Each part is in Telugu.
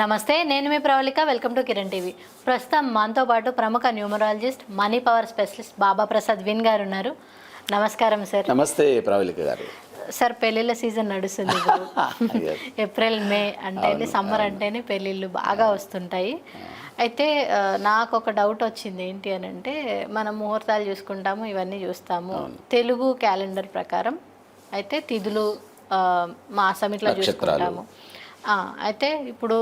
నమస్తే నేను మీ Pravalika. Welcome to Kiran TV. ప్రస్తుతం మనతో పాటు ప్రముఖ numerologist money power specialist Baba Prasad win గారు ఉన్నారు. నమస్కారం సార్. నమస్తే ప్రవళిక గారు. సార్ పెళ్ళిళ్ళ సీజన్ నడుస్తుంది ఏప్రిల్ మే అంటేనే సమ్మర్ అంటేనే పెళ్ళిళ్ళు బాగా వస్తుంటాయి. అయితే నాకు ఒక డౌట్ వచ్చింది. ఏంటి అని అంటే మనం ముహూర్తాలు చూసుకుంటాము ఇవన్నీ చూస్తాము. తెలుగు క్యాలెండర్ ప్రకారం అయితే తిథులు మాసం ఇట్లా. చూసుకుంటాము. అయితే ఇప్పుడు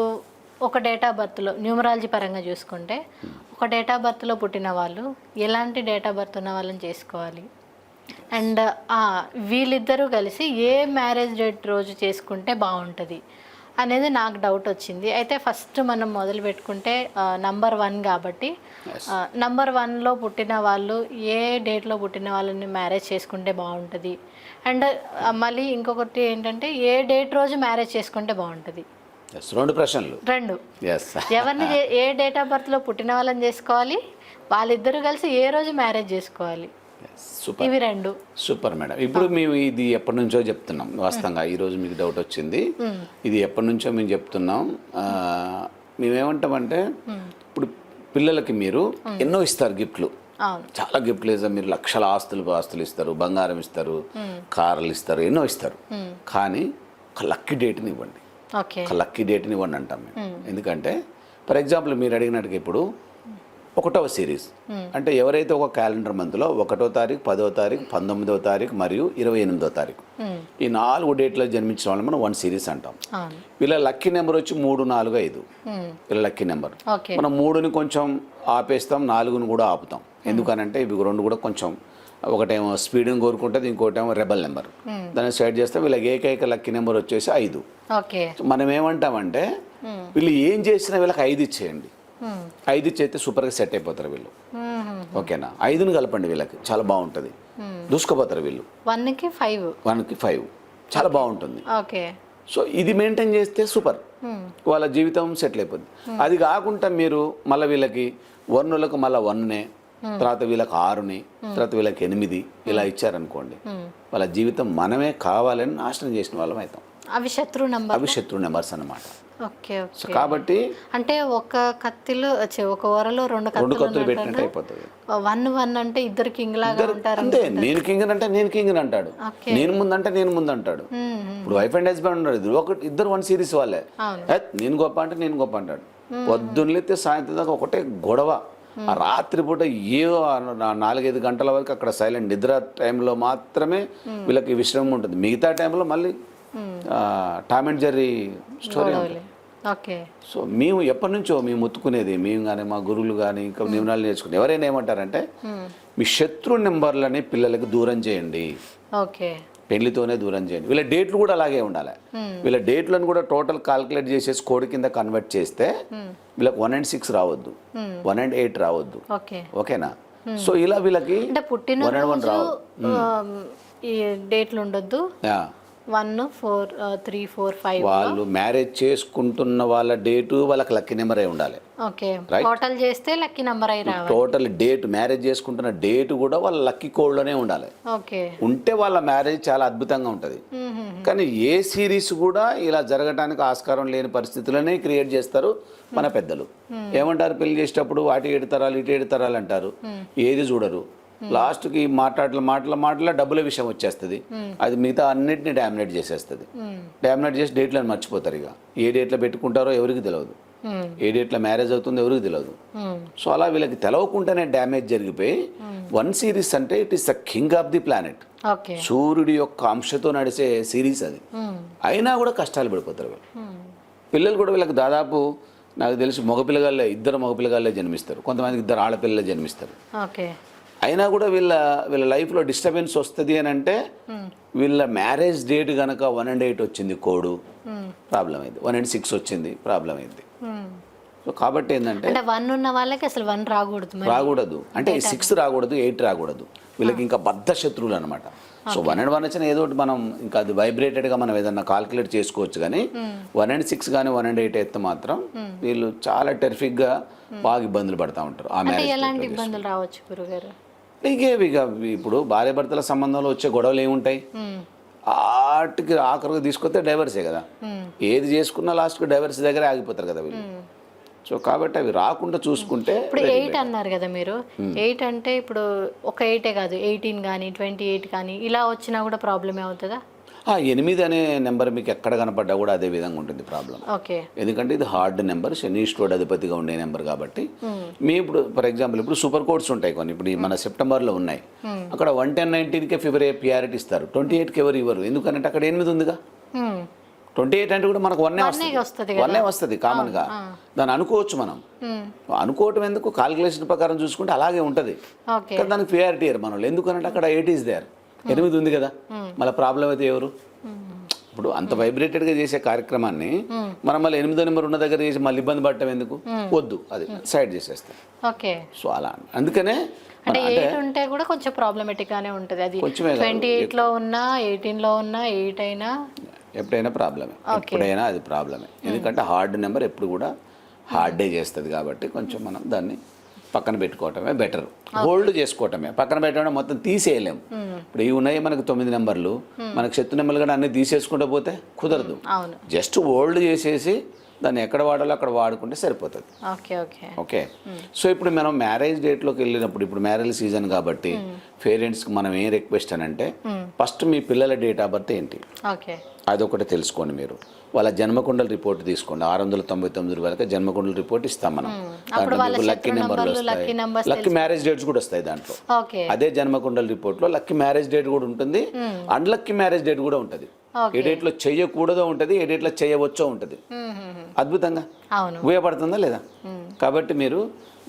ఒక డేట్ ఆఫ్ బర్త్లో న్యూమరాలజీ పరంగా చూసుకుంటే ఒక డేట్ ఆఫ్ బర్త్లో పుట్టిన వాళ్ళు ఎలాంటి డేట్ ఆఫ్ బర్త్ ఉన్న వాళ్ళని చేసుకోవాలి? అండ్ వీళ్ళిద్దరూ కలిసి ఏ మ్యారేజ్ డేట్ రోజు చేసుకుంటే బాగుంటుంది? అనేది నాకు డౌట్ వచ్చింది. అయితే ఫస్ట్ మనం మొదలు పెట్టుకుంటే నంబర్ వన్ కాబట్టి నంబర్ వన్లో పుట్టిన వాళ్ళు ఏ డేట్లో పుట్టిన వాళ్ళని మ్యారేజ్ చేసుకుంటే బాగుంటుంది? అండ్ మళ్ళీ ఇంకొకటి ఏంటంటే ఏ డేట్ రోజు మ్యారేజ్ చేసుకుంటే బాగుంటుంది? రెండు ప్రశ్నలు. రెండు. ఎవరిని ఏ డేట్ ఆఫ్ బర్త్లో పుట్టిన వాళ్ళని చేసుకోవాలి? వాళ్ళిద్దరూ కలిసి ఏ రోజు మ్యారేజ్ చేసుకోవాలి? సూపర్. ఇవి రెండు. Super madam. ఇప్పుడు మేము ఇది ఎప్పటి నుంచో చెప్తున్నాం వాస్తవంగా ఈ రోజు మీకు డౌట్ వచ్చింది. ఇది ఎప్పటి నుంచో మేము చెప్తున్నాం. మేమేమంటామంటే ఇప్పుడు పిల్లలకి మీరు ఎన్నో ఇస్తారు గిఫ్ట్లు. చాలా గిఫ్ట్లు ఇస్తారు మీరు లక్షల ఆస్తులు ఆస్తులు ఇస్తారు బంగారం ఇస్తారు కార్లు ఇస్తారు ఎన్నో ఇస్తారు. కానీ ఒక లక్కీ డేట్ని ఇవ్వండి. ఒక లక్కీ డేట్ని ఇవ్వండి అంటాం మేము. ఎందుకంటే ఫర్ ఎగ్జాంపుల్ మీరు అడిగినట్టుగా ఇప్పుడు ఒకటవ సిరీస్. అంటే ఎవరైతే ఒక క్యాలెండర్ మంత్లో ఒకటో తారీఖు పదో తారీఖు పంతొమ్మిదవ తారీఖు మరియు ఇరవై ఎనిమిదో తారీఖు. ఈ నాలుగు డేట్లో జన్మించిన వాళ్ళని మనం వన్ సిరీస్ అంటాం. వీళ్ళ లక్కీ నెంబర్ వచ్చి మూడు నాలుగు ఐదు. వీళ్ళ లక్కీ నెంబర్. మనం మూడుని కొంచెం ఆపేస్తాం నాలుగుని కూడా ఆపుతాం. ఎందుకనంటే ఇవి రెండు కూడా కొంచెం ఒకటేమో స్పీడ్ని కోరుకుంటుంది ఇంకోటేమో రెబల్ నెంబర్. దాన్ని సైడ్ చేస్తే వీళ్ళకి ఏకైక లక్కీ నెంబర్ వచ్చేసి ఐదు. మనం ఏమంటామంటే వీళ్ళు ఏం చేసినా వీళ్ళకి ఐదు ఇచ్చేయండి. ఐదు ఇచ్చేస్తే సూపర్గా సెట్ అయిపోతారు వీళ్ళు. ఓకేనా? ఐదుని కలపండి వీళ్ళకి. చాలా బాగుంటుంది. దూసుకుపోతారు వీళ్ళు. వన్కి ఫైవ్. వన్కి ఫైవ్. చాలా బాగుంటుంది. ఓకే. సో ఇది మెయింటైన్ చేస్తే సూపర్. వాళ్ళ జీవితం సెటిల్ అయిపోద్ది. అది కాకుండా మీరు మళ్ళీ వీళ్ళకి వన్నులకు మళ్ళీ వన్నే తర్వాత వీళ్ళకి ఆరుని తర్వాత వీళ్ళకి ఎనిమిది ఇలా ఇచ్చారనుకోండి. వాళ్ళ జీవితం మనమే కావాలని నాశనం చేసిన వాళ్ళం అవుతాం. అవి శత్రు నంబర్ అవి శత్రు నెంబర్స్ అన్నమాట. Okay so okay. కాబట్టి అంటే ఒక కత్తిలో ఒక ఓరలో రెండు రెండు కత్తులు పెట్టినట్టు అయిపోతుంది. వన్ వన్ అంటే ఇద్దరు కింగ్ లాగా ఉంటారు అంతే నేను కింగ్ అంటే నేను కింగ్ అంటాడు. నేను ముందంటే నేను ముందు అంటాడు. ఇప్పుడు వైఫ్ అండ్ హస్బెండ్ ఉన్నారు ఇద్దరు ఒకటి ఇద్దరు వన్ సిరీస్ వాళ్ళే. నేను గొప్ప అంటే నేను గొప్ప అంటాడు. పొద్దున్నలైతే సాయంత్రం దాకా ఒకటే గొడవ. ఆ రాత్రిపూట ఏ నా- నాలుగైదు గంటల వరకు అక్కడ సైలెంట్. నిద్ర టైంలో మాత్రమే వీళ్ళకి విశ్రమం ఉంటుంది. మిగతా టైంలో మళ్ళీ Tom and Jerry story okay. So మేము ఎప్పటి నుంచో మేము ముత్తుకునేది మేము కానీ మా గురువులు కానీ ఇంకా నియమనాలు నేర్చుకుని ఎవరైనా ఏమంటారంటే మీ శత్రు నెంబర్లని పిల్లలకి దూరం చేయండి. ఓకే. పెళ్ళితోనే దూరం చేయండి. వీళ్ళ డేట్లు కూడా అలాగే ఉండాలి. వీళ్ళ డేట్లను కూడా టోటల్ కాల్కులేట్ చేసేసి కోడ్ కింద కన్వర్ట్ చేస్తే వీళ్ళకి వన్ అండ్ సిక్స్ రావద్దు. వన్ అండ్ ఎయిట్ రావద్దు. ఓకే. ఓకేనా? సో ఇలా వీళ్ళకి వన్ అండ్ వన్ రోజు రావు ఆమ్, ఈ డేట్లు ఉండొద్దు. One four three four five. వాళ్ళు మ్యారేజ్ చేసుకుంటున్న వాళ్ళ డేటు వాళ్ళకి లక్కీ నెంబర్ అయి ఉండాలి. ఓకే. టోటల్ చేస్తే లక్కీ నంబర్ అయి రావాలి. టోటల్ డేట్ మ్యారేజ్ చేసుకుంటున్న డేట్ కూడా వాళ్ళ లక్కీ కోడ్లోనే ఉండాలి. ఓకే. ఉంటే వాళ్ళ మ్యారేజ్ చాలా అద్భుతంగా ఉంటుంది. కానీ ఏ సిరీస్ కూడా ఇలా జరగడానికి ఆస్కారం లేని పరిస్థితులనే క్రియేట్ చేస్తారు మన పెద్దలు. ఏమంటారు పెళ్ళి చేసేటప్పుడు వాటి ఏడు తరాలు ఇటు ఏడు తరాలు అంటారు. ఏది చూడరు. లాస్ట్కి మాట్లాడల మాటల మాటల డబ్బుల విషయం వచ్చేస్తుంది. అది మిగతా అన్నిటిని డామినేట్ చేసేస్తుంది. డామినేట్ చేసి డేట్లను మర్చిపోతారు ఇక. ఏ డేట్లో పెట్టుకుంటారో ఎవరికి తెలియదు ఏ డేట్లో మ్యారేజ్ అవుతుందో ఎవరికి తెలియదు సో అలా వీళ్ళకి తెలవకుండానే డ్యామేజ్ జరిగిపోయి వన్ సిరీస్ అంటే it is the king of the planet. సూర్యుడి యొక్క అంశతో నడిచే సిరీస్ అది. అయినా కూడా కష్టాలు పడిపోతారు వీళ్ళు. పిల్లలు కూడా వీళ్ళకి దాదాపు నాకు తెలిసి మగపిల్లగాళ్ళే ఇద్దరు మగపిల్లగాళ్ళే జన్మిస్తారు. కొంతమందికి ఇద్దరు ఆడపిల్లలే జన్మిస్తారు. అయినా కూడా వీళ్ళ వీళ్ళ లైఫ్లో డిస్టర్బెన్స్ వస్తుంది అని అంటే వీళ్ళ మ్యారేజ్ డేట్ కనుక వన్ అండ్ ఎయిట్ వచ్చింది కోడు ప్రాబ్లం అయింది. వన్ అండ్ సిక్స్ వచ్చింది ప్రాబ్లం అయింది. సో కాబట్టి ఏంటంటే వన్ ఉన్న వాళ్ళకి అసలు వన్ రాకూడదు రాకూడదు. అంటే సిక్స్ రాకూడదు ఎయిట్ రాకూడదు. వీళ్ళకి ఇంకా బద్ధ శత్రువులు అనమాట సో వన్ అండ్ వన్ వచ్చిన ఏదో ఒకటి మనం ఇంకా అది వైబ్రేటెడ్గా మనం ఏదన్నా కాల్కులేట్ చేసుకోవచ్చు కానీ వన్ అండ్ సిక్స్ కానీ వన్ అండ్ ఎయిట్ అయితే మాత్రం వీళ్ళు చాలా టెరిఫిక్గా బాగా ఇబ్బందులు పడతా ఉంటారు ఆ మ్యారేజ్ ఎలాంటి ఇబ్బందులు రావచ్చు గురుగారు? ఇంకే ఇప్పుడు భార్య భర్తల సంబంధంలో వచ్చే గొడవలు ఏముంటాయి? ఆ లాస్ట్కి ఆఖరికి తీసుకొస్తే డైవర్సే కదా? ఏది చేసుకున్నా లాస్ట్కి డైవర్స్ దగ్గరే ఆగిపోతారు కదా వీళ్ళు. సో కాబట్టి అవి రాకుండా చూసుకుంటే ఇప్పుడు ఎయిట్ అన్నారు కదా మీరు. ఎయిట్ అంటే ఇప్పుడు ఒక ఎయిటే కాదు. ఎయిటీన్ కానీ ట్వంటీ ఎయిట్ కానీ ఇలా వచ్చినా కూడా ప్రాబ్లమే అవుతుందా? ఆ ఎనిమిది అనే నెంబర్ మీకు ఎక్కడ కనపడ్డా కూడా అదే విధంగా ఉంటుంది ప్రాబ్లం. ఎందుకంటే ఇది హార్డ్ నెంబర్ శనీశ్వరుడు అధిపతిగా ఉండే నెంబర్ కాబట్టి. మీ ఇప్పుడు ఫర్ ఎగ్జాంపుల్ ఇప్పుడు సూపర్ కోడ్స్ ఉంటాయి కొన్ని. ఇప్పుడు మన సెప్టెంబర్లో ఉన్నాయి. అక్కడ వన్ టెన్ నైన్టీన్కే ఫివర్ పిఆర్టీ ఇస్తారు. ట్వంటీ ఎయిట్కి ఎవరు ఇవ్వరు. ఎందుకంటే అక్కడ ఎనిమిది ఉందిగా. ట్వంటీ ఎయిట్ అంటే కూడా మనకు వన్నే వస్తుంది. వన్నే వస్తుంది కామన్గా. దాన్ని అనుకోవచ్చు మనం. అనుకోవటం ఎందుకు? కాలిక్యులేషన్ ప్రకారం చూసుకుంటే అలాగే ఉంటుంది. దానికి ప్రియారిటీ ఇయర్ మన వాళ్ళు ఎందుకంటే అక్కడ ఎయిట్ ఈస్ దేర్. ఎనిమిది ఉంది కదా. మళ్ళీ ప్రాబ్లం అయితే ఎవరు? ఇప్పుడు అంత వైబ్రేటెడ్గా చేసే కార్యక్రమాన్ని మనం మళ్ళీ ఎనిమిదో నెంబర్ ఉన్న దగ్గర చేసి మళ్ళీ ఇబ్బంది పడటం ఎందుకు? వద్దు అది సైడ్ చేసేస్తాం. ఓకే. సో అలా అందుకనే అంటే ఎయిట్ ఉంటే కూడా కొంచెం ప్రాబ్లమేటిక్ గానే ఉంటుంది. అది. ట్వంటీ ఎయిట్లో ఉన్నా ఎయిటీన్లో ఉన్నా ఎయిట్ అయినా? ఎప్పుడైనా ప్రాబ్లమే ఎప్పుడైనా అది ప్రాబ్లమే ఎందుకంటే హార్డ్ నెంబర్ ఎప్పుడు కూడా హార్డే చేస్తుంది కాబట్టి కొంచెం మనం దాన్ని పక్కన పెట్టుకోవటమే బెటర్ హోల్డ్ చేసుకోవటమే. పక్కన పెట్టడం మొత్తం తీసేయలేము ఇప్పుడు ఇవి ఉన్నాయి మనకు తొమ్మిది నెంబర్లు. మనకు శత్రు నెంబర్లు కూడా అన్ని తీసేసుకుంటూ పోతే కుదరదు. జస్ట్ హోల్డ్ చేసేసి దాన్ని ఎక్కడ వాడాలో అక్కడ వాడుకుంటే సరిపోతుంది. Okay okay. ఓకే? సో ఇప్పుడు మనం మ్యారేజ్ డేట్లోకి వెళ్ళినప్పుడు ఇప్పుడు మ్యారేజ్ సీజన్ కాబట్టి పేరెంట్స్కి మనం ఏం రిక్వెస్ట్ అని అంటే ఫస్ట్ మీ పిల్లల డేట్ ఆఫ్ బర్త్ ఏంటి? ఓకే. అదొకటి తెలుసుకోండి మీరు. వాళ్ళ జన్మకుండల రిపోర్ట్ తీసుకోండి. ఆరు వందల తొంభై తొమ్మిది వరకు జన్మకుండల రిపోర్ట్ ఇస్తాం మనం. దాంట్లో లక్కీ నెంబర్లు వస్తాయి. లక్కీ మ్యారేజ్ డేట్స్ కూడా వస్తాయి దాంట్లో. అదే జన్మకుండల రిపోర్ట్లో లక్కీ మ్యారేజ్ డేట్ కూడా ఉంటుంది. అన్లక్కీ మ్యారేజ్ డేట్ కూడా ఉంటుంది. ఏ డేట్లో చెయ్యకూడదో ఉంటుంది ఏ డేట్లో చేయవచ్చో ఉంటుంది. అద్భుతంగా? ఉపయోగపడుతుందా లేదా? కాబట్టి మీరు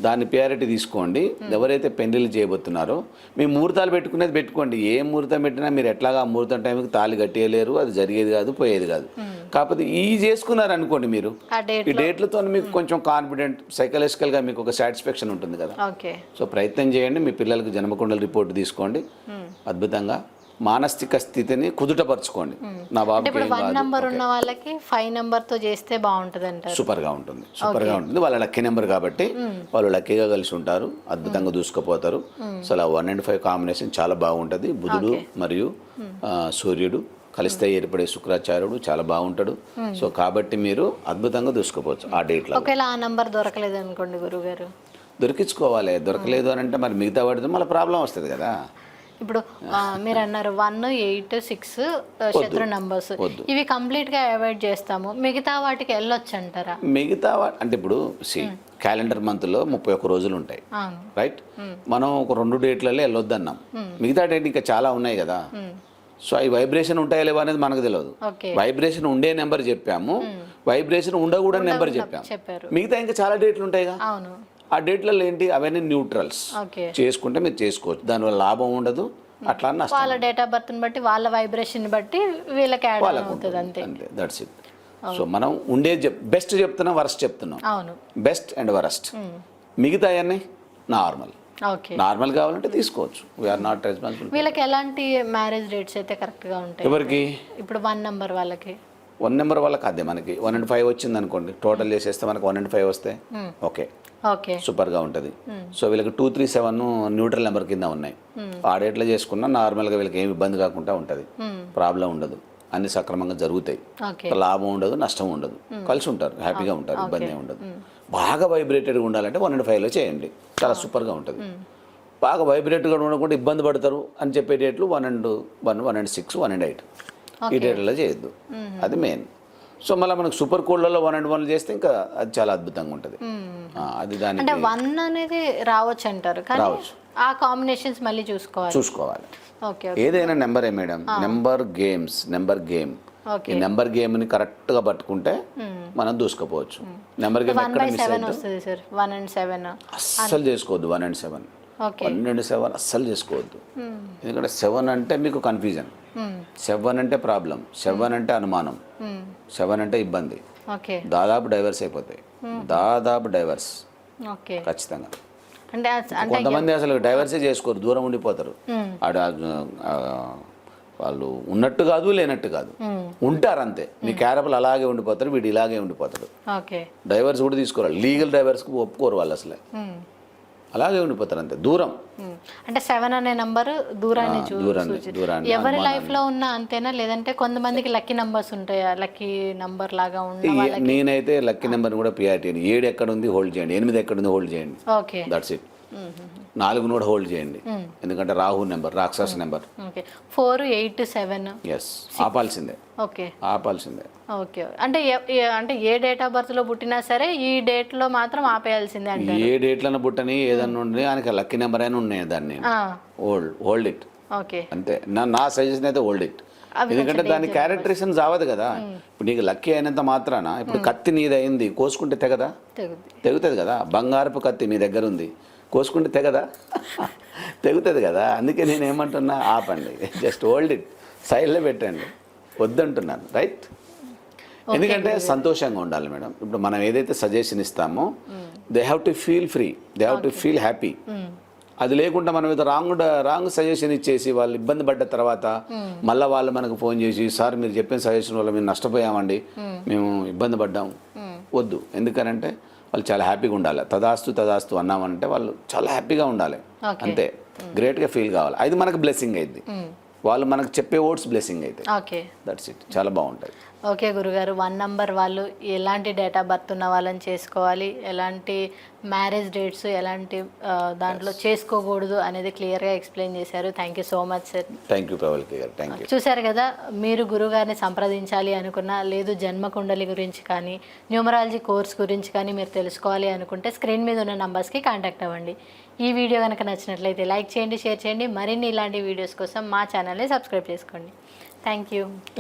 దాని ప్రియారిటీ తీసుకోండి. ఎవరైతే పెళ్ళిళ్ళు చేయబోతున్నారో మీ ముహూర్తాలు పెట్టుకునేది పెట్టుకోండి. ఏ ముహూర్తం పెట్టినా మీరు ఎట్లాగా ఆ ముహూర్తం టైంకి తాళి కట్టేయలేరు అది జరిగేది కాదు పోయేది కాదు. కాకపోతే ఈ చేసుకున్నారు అనుకోండి మీరు ఈ డేట్లతో మీకు కొంచెం కాన్ఫిడెంట్ సైకలాజికల్గా మీకు ఒక సాటిస్ఫాక్షన్ ఉంటుంది కదా. సో ప్రయత్నం చేయండి మీ పిల్లలకు జన్మకుండల రిపోర్ట్ తీసుకోండి. అద్భుతంగా మానసిక స్థితిని కుదుటపరచుకోండి. నా కాదు నంబర్ ఉన్న వాళ్ళకి ఫైవ్ నంబర్తో చేస్తే బాగుంటది అంటారు సూపర్గా ఉంటుంది. సూపర్గా ఉంటుంది. వాళ్ళ లక్కీ నెంబర్ కాబట్టి వాళ్ళు లక్కీగా కలిసి ఉంటారు. అద్భుతంగా దూసుకుపోతారు. అసలు ఆ వన్ అండ్ ఫైవ్ కాంబినేషన్ చాలా బాగుంటుంది. బుధుడు మరియు సూర్యుడు కలిస్తే ఏర్పడే శుక్రాచార్యుడు చాలా బాగుంటాడు. సో కాబట్టి మీరు అద్భుతంగా దూసుకుపోవచ్చు ఆ డేట్లో ఒకవేళ ఆ నంబర్ దొరకలేదు అనుకోండి గురుగారు. దొరికించుకోవాలి. దొరకలేదు అని అంటే మరి మిగతా వాటితో మళ్ళీ ప్రాబ్లం వస్తుంది కదా. ఇప్పుడు మీరు అన్నారు వన్ ఎయిట్ సిక్స్ శత్రు నంబర్స్ ఇవి కంప్లీట్గా అవాయిడ్ చేస్తాము. మిగతా వాటికి వెళ్ళొచ్చు అంటారా మిగతా అంటే ఇప్పుడు సి క్యాలెండర్ మంత్లో ముప్పై ఒక్క రోజులు ఉంటాయి. రైట్ మనం ఒక రెండు డేట్లలో వెళ్ళొద్దన్నాం. మిగతా డేట్ ఇంకా చాలా ఉన్నాయి కదా. సో అవి వైబ్రేషన్ ఉంటాయా లేవా అనేది మనకు తెలియదు వైబ్రేషన్ ఉండే నెంబర్ చెప్పాము. వైబ్రేషన్ ఉండకూడని నెంబర్ చెప్పాము. మిగతా ఇంకా చాలా డేట్లు ఉంటాయిగా. ఆ డేట్లలో ఏంటి? అవన్నీ న్యూట్రల్స్. చేసుకుంటే మీరు చేసుకోవచ్చు. దానివల్ల లాభం ఉండదు అట్లా వాళ్ళ డేట్ ఆఫ్ బర్త్ బట్టి వాళ్ళ వైబ్రేషన్ బట్టి వీళ్ళకి యాడ్ అవుతుంది అంతే. దట్స్ ఇట్ సో మనం ఉండే బెస్ట్ చెప్తున్నాం వరస్ట్ చెప్తున్నాం. అవును. బెస్ట్ అండ్ వరస్ట్ మిగతా అన్నీ నార్మల్ ఓకే. నార్మల్ కావాలంటే తీసుకోవచ్చు. వీఆర్ నాట్ రెస్పాన్సిబుల్ వీళ్ళకి ఎలాంటి మ్యారేజ్ డేట్స్ అయితే కరెక్ట్గా ఉంటాయి? ఎవరికి? ఇప్పుడు వన్ నంబర్ వాళ్ళకి. వన్ నెంబర్ వాళ్ళకి అదే మనకి. వన్ అండ్ ఫైవ్ వచ్చింది అనుకోండి. టోటల్ చేసేస్తే మనకి వన్ అండ్ ఫైవ్ వస్తే ఓకే. ఓకే. సూపర్గా ఉంటుంది. సో వీళ్ళకి two three seven neutral number కింద ఉన్నాయి. ఆ డేట్లో చేసుకున్నా నార్మల్గా వీళ్ళకి ఏమి ఇబ్బంది కాకుండా ఉంటుంది. ప్రాబ్లం ఉండదు. అన్ని సక్రమంగా జరుగుతాయి. లాభం ఉండదు నష్టం ఉండదు. కలిసి ఉంటారు హ్యాపీగా ఉంటారు ఇబ్బంది ఉండదు. బాగా వైబ్రేటెడ్గా ఉండాలంటే వన్ అండ్ ఫైవ్లో చేయండి. చాలా సూపర్గా ఉంటుంది. బాగా వైబ్రేట్గా ఉండకుండా ఇబ్బంది పడతారు అని చెప్పే డేట్లు one and one one and six one and eight ఈ డేట్లలో చేయొద్దు. అది మెయిన్. సో మళ్ళీ మనకు సూపర్ కోడ్లలో వన్ అండ్ వన్ చేస్తే ఇంకా అది చాలా అద్భుతంగా ఉంటుంది. అది దానికి అంటే వన్ అనేది రావచ్చు అంటారు కానీ ఆ కాంబినేషన్స్ మళ్ళీ చూసుకోవాలి. చూసుకోవాలి. ఓకే ఏదైనా నెంబరే madam. Number games number game ఈ నెంబర్ గేమ్ని కరెక్ట్గా పట్టుకుంటే మనం దూసుకుపోవచ్చు. నెంబర్ గేమ్ అస్సలు చేసుకోవద్దు one and seven and seven అస్సలు చేసుకోవద్దు. ఎందుకంటే సెవెన్ అంటే మీకు కన్ఫ్యూజన్ సెవెన్ అంటే ప్రాబ్లం సెవెన్ అంటే అనుమానం. సెవెన్ అంటే ఇబ్బంది. దాదాపు డైవర్స్ అయిపోతాయి. దాదాపు డైవర్స్ ఖచ్చితంగా. అంటే కొంతమంది అసలు డైవర్సే చేసుకోరు. దూరం ఉండిపోతారు. ఆడ వాళ్ళు ఉన్నట్టు కాదు లేనట్టు కాదు. ఉంటారు అంతే. మీ క్యారబుల్ అలాగే ఉండిపోతారు వీడు ఇలాగే ఉండిపోతాడు. డైవర్స్ కూడా తీసుకోవాలి లీగల్ డైవర్స్కి ఒప్పుకోరు వాళ్ళు అసలే. అలాగే ఉండిపోతారు అంతే. దూరం. అంటే సెవెన్ అనే నంబర్ దూరాన్ని దూరాన్ని ఎవరి లైఫ్లో ఉన్నా అంతేనా? లేదంటే కొంతమందికి లక్కీ నంబర్స్ ఉంటాయా. లక్కీ నంబర్ లాగా ఈ- నేనైతే లక్కీ నెంబర్ కూడా ప్రియారిటీ ఏడు ఎక్కడ ఉంది హోల్డ్ చేయండి. ఎనిమిది ఎక్కడ ఉంది హోల్డ్ చేయండి. ఓకే. దట్స్ ఇట్ నాలుగు కూడా హోల్డ్ చేయండి. ఎందుకంటే రాహు నెంబర్ రాక్షస number. Okay. Four eight seven. Yes ఆపాల్సిందే. Okay. ఆపాల్సిందే. ఓకే. అంటే అంటే ఏ డేట్ ఆఫ్ బర్త్లో పుట్టినా సరే ఈ డేట్లో మాత్రం ఆపేయాల్సిందే అంటే ఏ డేట్లను పుట్టని ఏదన్నా ఉండి ఆయనకి లక్కీ నెంబర్ అయినా ఉన్నాయి దాన్ని హోల్డ్ హోల్డ్ ఇట్ ఓకే. అంతే. నా నా సజెషన్ అయితే హోల్డ్ ఇట్ ఎందుకంటే దాని క్యారెక్టరేషన్ చావదు కదా. ఇప్పుడు నీకు లక్కీ అయినంత మాత్రాన? ఇప్పుడు కత్తి నీది అయింది కోసుకుంటే తెగదా? తెగుతుంది కదా. బంగారపు కత్తి మీ దగ్గర ఉంది కోసుకుంటే తెగదా? తెగుతుంది కదా? అందుకే నేను ఏమంటున్నా ఆపండి జస్ట్ హోల్డ్ ఇట్ సైడ్లో పెట్టండి. వద్దంటున్నాను. రైట్ ఎందుకంటే సంతోషంగా ఉండాలి మేడం. ఇప్పుడు మనం ఏదైతే సజెషన్ ఇస్తామో they have to feel free they have to feel happy అది లేకుండా మనం ఏదో రాంగ్ రాంగ్ సజెషన్ ఇచ్చేసి వాళ్ళు ఇబ్బంది పడ్డ తర్వాత మళ్ళీ వాళ్ళు మనకు ఫోన్ చేసి సార్ మీరు చెప్పిన సజెషన్ వల్ల మేము నష్టపోయామండి. మేము ఇబ్బంది పడ్డాం. వద్దు. ఎందుకనంటే వాళ్ళు చాలా హ్యాపీగా ఉండాలి. తదాస్తు తదాస్తు అన్నామంటే వాళ్ళు చాలా హ్యాపీగా ఉండాలి. అంతే. గ్రేట్గా ఫీల్ కావాలి. అది మనకు బ్లెస్సింగ్ అయింది వాళ్ళు మనకు చెప్పే వర్డ్స్ బ్లెస్సింగ్ అయితే. ఓకే. దట్స్ ఇట్ చాలా బాగుంటుంది ఓకే గురుగారు వన్ నంబర్ వాళ్ళు ఎలాంటి డేట్ ఆఫ్ బర్త్ ఉన్న వాళ్ళని చేసుకోవాలి ఎలాంటి మ్యారేజ్ డేట్స్ ఎలాంటి దాంట్లో చేసుకోకూడదు అనేది క్లియర్గా ఎక్స్ప్లెయిన్ చేశారు. Thank you so much sir thank you ప్రవల్కి గారు. థ్యాంక్ యూ చూశారు కదా మీరు గురుగారిని సంప్రదించాలి అనుకున్నా లేదు జన్మ కుండలి గురించి కానీ న్యూమరాలజీ కోర్స్ గురించి కానీ మీరు తెలుసుకోవాలి అనుకుంటే స్క్రీన్ మీద ఉన్న నంబర్స్కి కాంటాక్ట్ అవ్వండి. ఈ వీడియో కనుక నచ్చినట్లయితే లైక్ చేయండి షేర్ చేయండి. మరిన్ని ఇలాంటి వీడియోస్ కోసం మా ఛానల్ని సబ్స్క్రైబ్ చేసుకోండి. Thank you